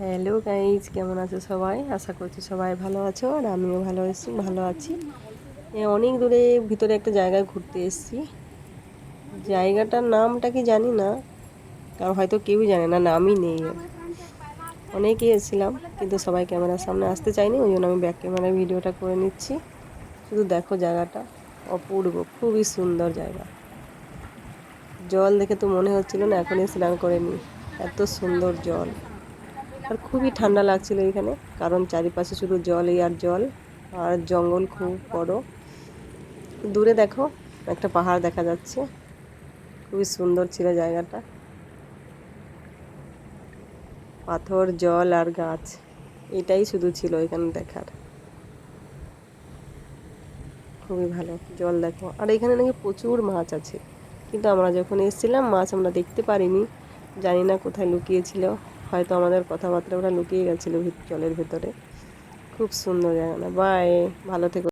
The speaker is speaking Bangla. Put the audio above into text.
হ্যালো গাইজ, কেমন আছো সবাই? আশা করছি সবাই ভালো আছো আর আমিও ভালো আছি ভালো আছি। অনেক দূরে ভিতরে একটা জায়গায় ঘুরতে এসেছি। জায়গাটার নামটা কি জানি না, কারণ হয়তো কেউই জানে না, নামই নেই। অনেকেই এসেছিলাম, কিন্তু সবাই ক্যামেরার সামনে আসতে চায়নি ওই জন্য আমি ব্যাক ক্যামেরায় ভিডিওটা করে নিচ্ছি। শুধু দেখো জায়গাটা, অপূর্ব, খুবই সুন্দর জায়গা। জল দেখে তো মনে হচ্ছিল না, এখনই স্নান করে নিই এত সুন্দর জল। আর খুবই ঠান্ডা লাগছিল এখানে, কারণ চারিপাশে শুধু জলই আর জল, আর জঙ্গল খুব বড়। দূরে দেখো, একটা পাহাড় দেখা যাচ্ছে। খুবই সুন্দর ছিল জায়গাটা। পাথর, জল আর গাছ, এটাই শুধু ছিল এখানে দেখার। খুবই ভালো, জল দেখো। আর এখানে নাকি প্রচুর মাছ আছে। কিন্তু আমরা যখন এসেছিলাম, মাছ আমরা দেখতে পারিনি। জানি না কোথায় লুকিয়েছিল। হয়তো আমাদের কথাবার্তা ওরা লুকিয়ে গেছিল জলের ভেতরে। খুব সুন্দর জায়গা না। বাই ভালো থেকো।